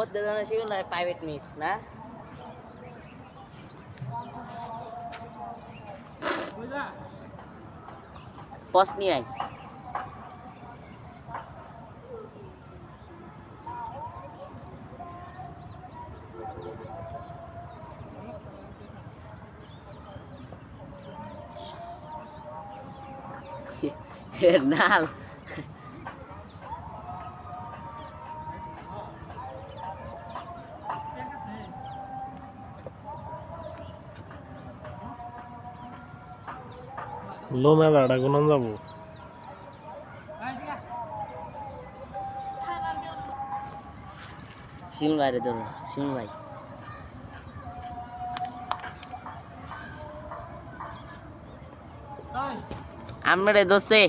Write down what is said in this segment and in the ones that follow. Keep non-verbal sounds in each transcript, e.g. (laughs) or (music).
মধ্যে জানা ছিল না প্রাইভেট নিস না? বস নিয়ে আয়। (laughs) না লোনা দাঁড়া কোন যাব। শিমুল ভাই রে ধরো শিমুল ভাই। আমরা রে দোষে।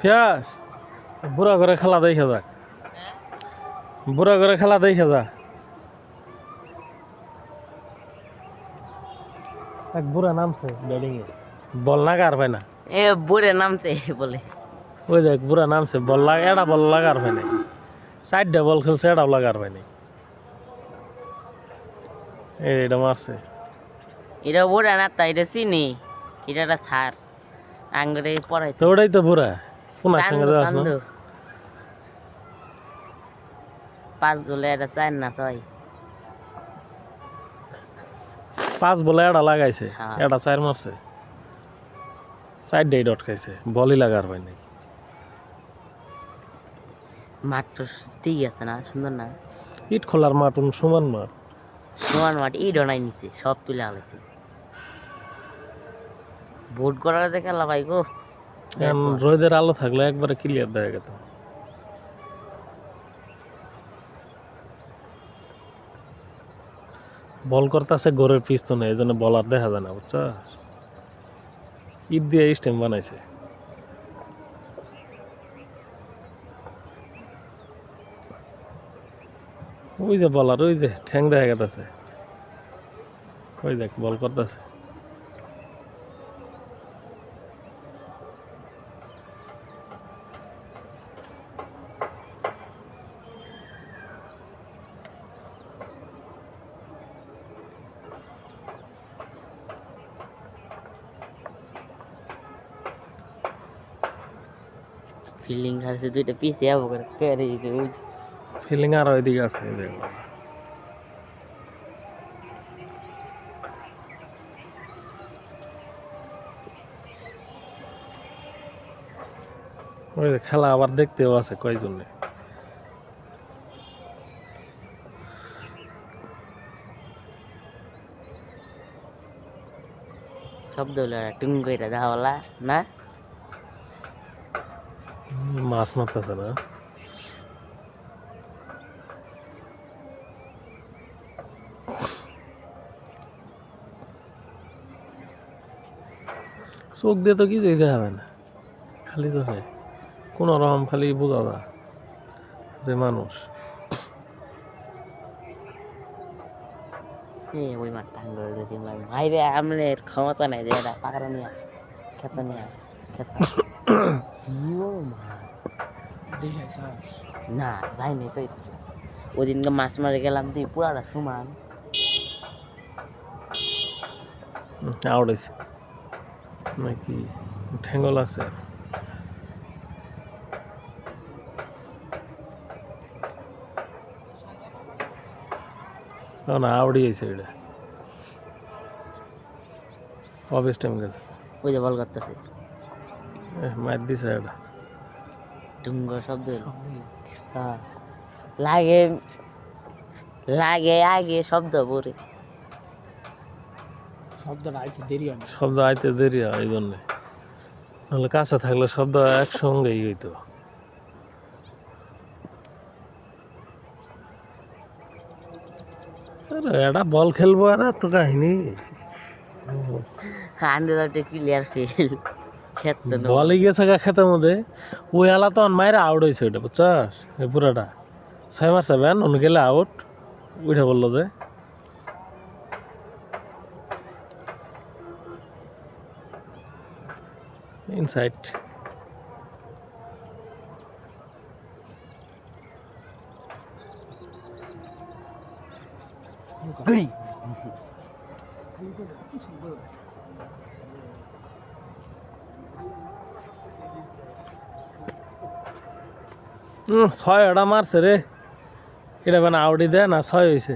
পেঁয়াজ বুড়া করে খেলা দেখে যাক বুড়া করে খেলা দেখে যা। এক বুড়া নামছে ব্যাটিং এ বল না কার না। এ বুড়ে নামছে বলে। ওই দেখ বুড়া নামছে বল লাগা এটা বল লাগার পায় নাই। চারটা বল খেলছে এটাও লাগার নাই। এই এটা মারছে। এটা বুড়ে না তাই এটা চিনি। এটা একটা সার। আঙ্গুরে পড়াইতে। তো ওটাই তো বুড়া। কোনার সঙ্গে চান্দু পাঁচ জুলে এটা চার না ছয় পাঁচ বলে এটা লাগাইছে। হ্যাঁ। এটা চার মারছে। চারটাই ডট খাইছে। বলই লাগার পায় নাই। মাঠ তো ঠিক আছে না সুন্দর না। ইট খোলার মাঠ সমান মাঠ। সমান মাঠ ই ডনাই নিছে সব তুলে আলাইছে ভোট করার যে খেলা ভাই গো রোদের আলো থাকলে একবারে ক্লিয়ার দেখা গেত। বল করতেছে গোরের পিস্তনে এই জন্য বলার দেখা যায় না বুঝছ? ইট দিয়ে স্টেম বানাইছে। ওই যে বলার ওই যে ঠ্যাং দেখা গেতেছে। ওই দেখ বল করতেছে। ফিল্ডিং খেলছে দুইটা পিছে যাব করে পেরে দিতে বুঝ ফিলিং আর ওইদিকে আছে এই দেখো। ওই যে খেলা আবার দেখতেও আছে কয়জনে? শব্দ হলো টুং করে দেখাওয়ালা না? মাছ মারতেছে না। চোখ দিয়ে তো কিছুই দেখা যায় না। খালি চোখে কোনো রকম খালি বোঝা যায় যে মানুষ। ওই মাঠটা আঙ্গুল যদি ভাইরে আমনের ক্ষমতা নাই যে এটা পাকড়া নিয়ে খেত নিয়ে খেত (coughs) না যাইনি তো। ওদিনকে মাছ মারে গেলাম তুই পুরাটা সমান। আউড়াইছে নাকি ঠেঙ্গ লাগছে আর। না, না আউড়িয়েছে এটা। অফিস টাইম গেছে। ওই যে বল করতেছে। এহ, মার দিছে এটা। ডুঙ্গ শব্দ হ্যাঁ লাগে লাগে আগে শব্দ পরে শব্দ আইতে দেরি হয় এই জন্যে। নাহলে কাছে থাকলে শব্দ একসঙ্গেই হইতো। আরে, এটা বল খেলব আর তো কাহিনী। Hundred clear fail. খেত তো গেছে গা খেতের মধ্যে। ওই আলা তো মায়ের আউট হয়েছে ওইটা বুঝছাস? এই পুরাটা। ছয় মার সেভেন অন্য গেলে আউট উঠে বলল যে। ইনসাইড হুম ছয় ওটা মারছে রে। এটা মানে আউডি দেয় না ছয় হয়েছে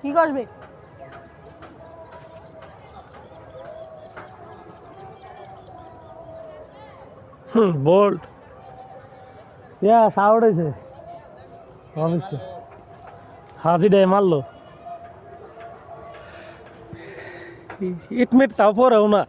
কি করবে? বোল্ড ইয়াস আউট হয়েছে অবশ্যই হাজি ডে মারলো। ইট মিট তাও পরেও না।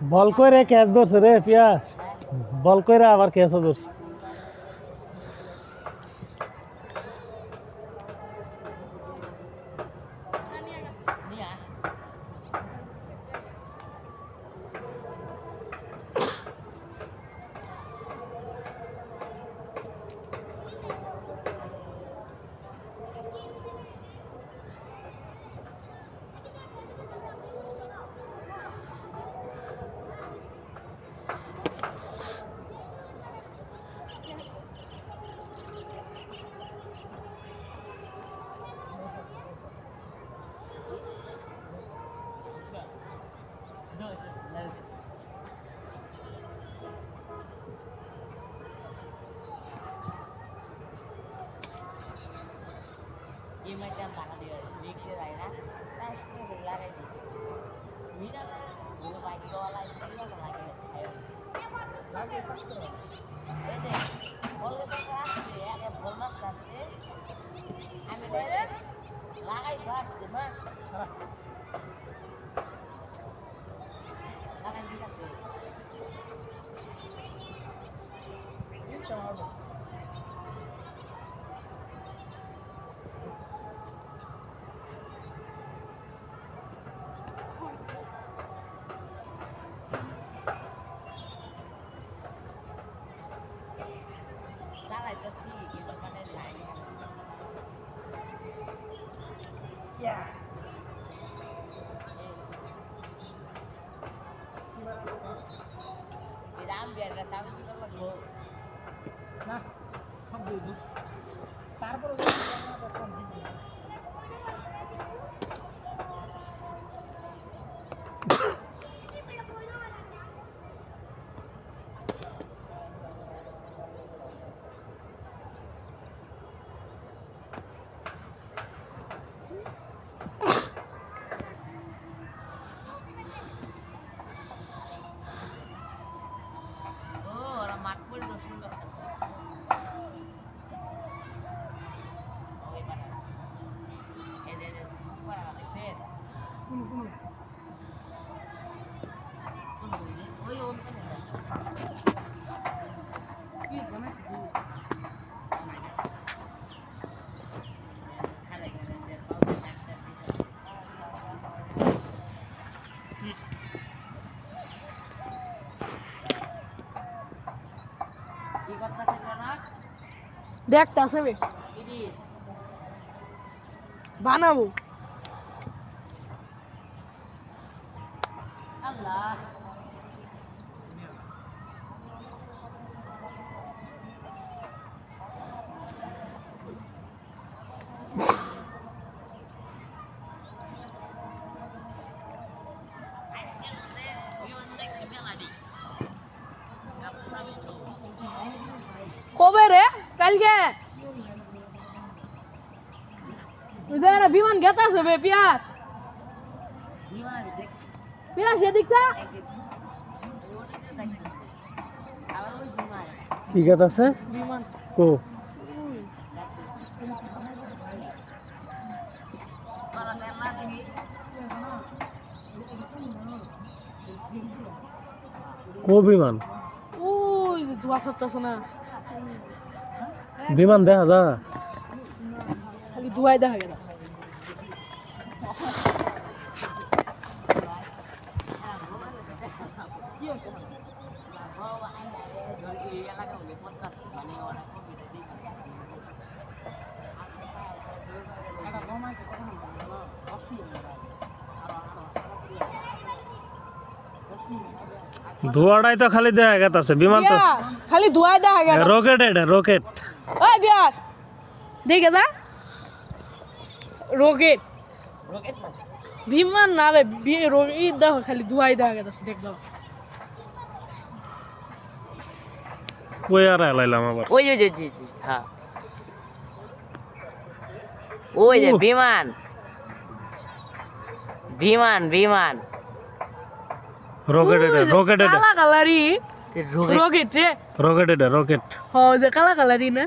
বল করে ক্যাচ ধরছে রে পিয়া। বল করে আবার ক্যাচও ধরছে। Thank you. দেখতে আসবে বানাবো। আল্লাহ কবে রে? কালকে? ওদের বিমান গেতে আসবে পিয়াস পিয়াস এদিকটা কি গাছ আছে? কো? কো বিমান? ওই যে ধোয়া সত্তাছে না। বিমান দেখা যা। খালি ধোয়াই দেখা গেল। ধোয়াটাই তো খালি দেখা গেছে বিমান তো পিয়াস খালি ধোয়াই দেখা গেল। রকেট এটা রকেট ওই পিয়াস দেখে যা রকেট বিমান না রে দেখো খালি ধুয়াই দেখা গেছে দেখ দাও। ওই আর এলাইলাম আবার? ওই যে যে, হ্যাঁ ওই যে। বিমান। বিমান বিমান। রকেট এটা রকেট এটা। কালা কালারি। রকেট রে। রকেট এটা রকেট হ যে কালা কালারি না।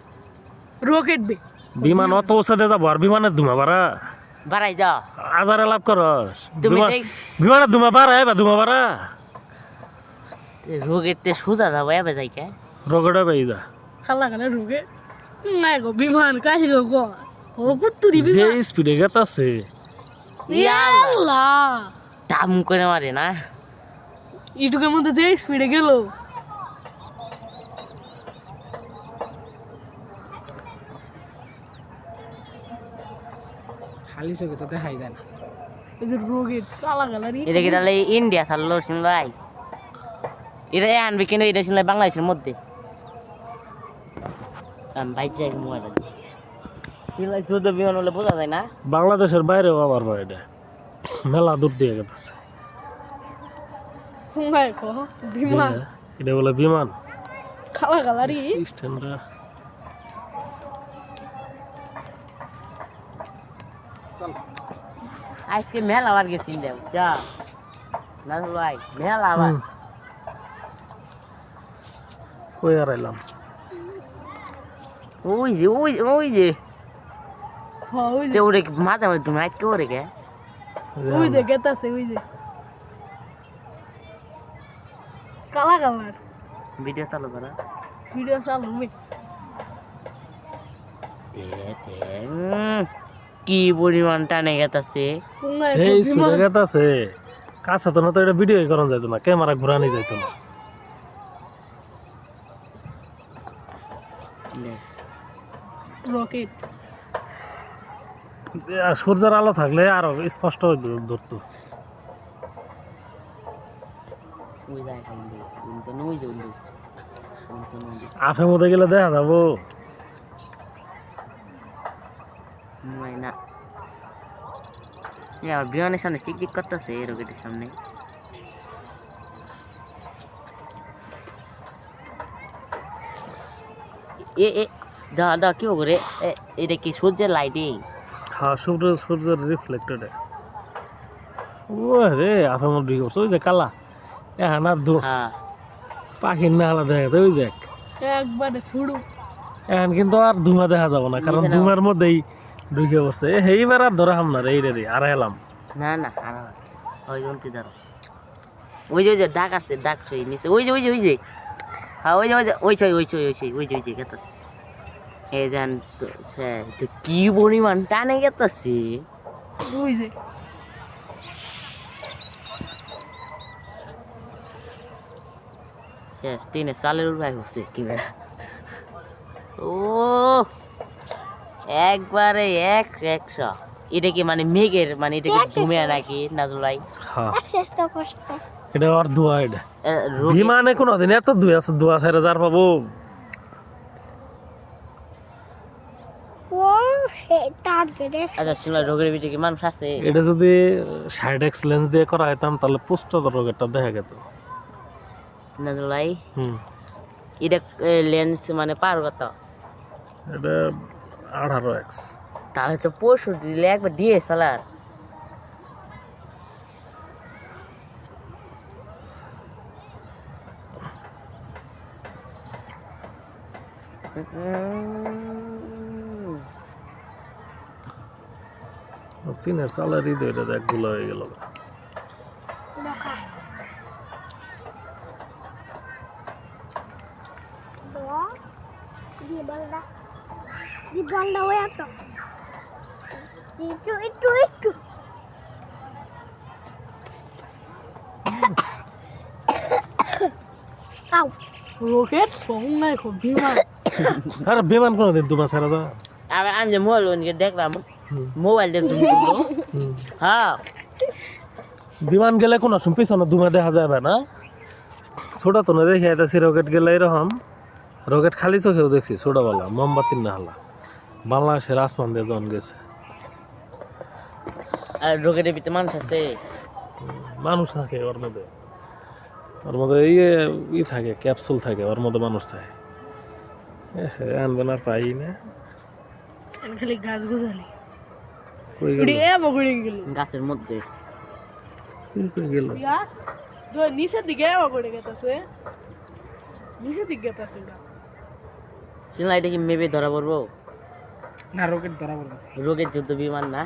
রকেট বে। বিমান অত ওসাদে যাব আর বিমানের ধুমা বাড়া। বাড়াই যা আজারে লাভ করস তুমি বিমান- দেখ বিমানের ধুমা বাড়া বা ধুমা বাড়া। রোগের তে সোজা যাব এবে যাই কে? রকেট হবে এই যা। কালা কালার রকেট নাই গো বিমান কাহি গো গো। ও কুত্তুরি যে বিমান। স্পিডে গেতাছে। ইয়াল্লা। দাম করে মারে না। ইটুকের মধ্যে যে স্পিডে গেল। খালি চোখে তো দেখাই যায় না। এই যে রকেট কালা কালারি এটা কি তাহলে ইন্ডিয়া ছাড়লো শুনলাই এটা আনবি কিন্তু এটা শুনলাই বাংলাদেশের মধ্যে। বাংলাদেশের বাইরেও আবার ভাই এটা। মেলা দূর দিয়ে গেছে। এটা বলে বিমান। কালা কালারি স্ট্যান্ডরা আজকে মেলা আবার গেছি দেব যা। না ভাই মেলা আবার। কই আর এলাম? ওই যে ওই ওই যে। তে ওরে মাথা মাথা তুমি আজকে ওরে কে? ওই যে গেতাছে ওই যে। কালা কালার। ভিডিও চালু করা। ভিডিও চালু দে দে উম, কি পরিমাণ টানে গেতাছে? সেই স্পিডে গেতাছে। কাছে তো না তো এটা ভিডিও করা যাইতো না ক্যামেরা ঘুরানি যাইতো না। রকেট সূর্যের আলো থাকলে আরও স্পষ্ট ধরতো। আফের মধ্যে গেলে দেখা যাব নয় না এ আমার বিমানের সামনে চিক চিক করতেছে এই রকেটের সামনে। এ এ দা দা কি করে এটা কি সূর্যের লাইটিং হ্যাঁ সূর্য সূর্যের রিফ্লেক্টেড ও রে ঢুকে পড়ছে। ওই যে কালা। এখন আর দূর। হ্যাঁ। পাখির না আলাদা দেখা যায়, ওই দেখ। একবারে ছুড়ু। এখন কিন্তু আর ধুমা দেখা যাব না কারণ ধুমার মধ্যেই ঢুকে পড়ছে। এ, এইবার আর ধরা হাম না রে এই রে রে, আর এলাম। না না আর ওই জন্তি ধরো ওই যে ওই যে ডাক আছে ডাক ছই নিচে। ওই যে ওই যে ওই যে। হ্যাঁ ওই যে ওই যে ওই ছই ওই ছই ওই ছই ওই যে ওই যে গেতাছে। এই দেন তো সে তো কি পরিমাণ টানে গেতাছে। ওই যে। শেষ তিনে চালের উড়াই হচ্ছে কিনা। ও! একবারে এক একশো। এটা কি মানে মেঘের মানে এটা কি ঘুমে নাকি নাজুলাই? হ্যাঁ। এটা আর ধোয়া এটা। বিমানে কোনো দিন এত ধুয়ে আছে ধোয়া ছেড়ে যার পাবো। আচ্ছা শুনলাম রোগের ভিতরে কি মানুষ আছে? এটা যদি সাইড এক্স লেন্স দিয়ে করা হইতাম তাহলে পুষ্ট রোগেরটা দেখা যেত নাজুলাই? হুম। এটা লেন্স মানে পার কত? এটা আঠারো এক্স। তাহলে তো পরশু দিলে একবার সালার তিনের স্যালারি তো এটা দেখগুলো হয়ে গেল রকেট ফোন নাই গো বিমান। আর বিমান কোনো দিন দুমা ছেড়ে দাও। আমি আমি যে মোবাইল ওনকে দেখলাম মোবাইল হুম। হ্যাঁ। বিমান গেলে কোনো সময় পিছনে ধুমা দেখা যাবে না। ছোট তো না দেখে এটা রকেট গেলে এরকম। রকেট খালি চোখেও দেখছি ছোটবেলা মোমবাতির না হালা। বাংলাদেশের আসমান দিয়ে জন গেছে। আর রকেটের ভিতরে মানুষ আছে? মানুষ থাকে ওর মধ্যে। ওর মধ্যে এই ই থাকে ক্যাপসুল থাকে ওর মধ্যে মানুষ থাকে। আনবে না পাই না। খালি গাছ গুছালি। কই গেল? উড়ি এ বগড়ে গেল। গাছের মধ্যে। গেল? নিচের দিকে নিচের দিকে গেতাছে ওটা এটা কি মেবে ধরা পড়ব। না রকেট ধরা পড়বে। রোগের যুদ্ধ বিমান না।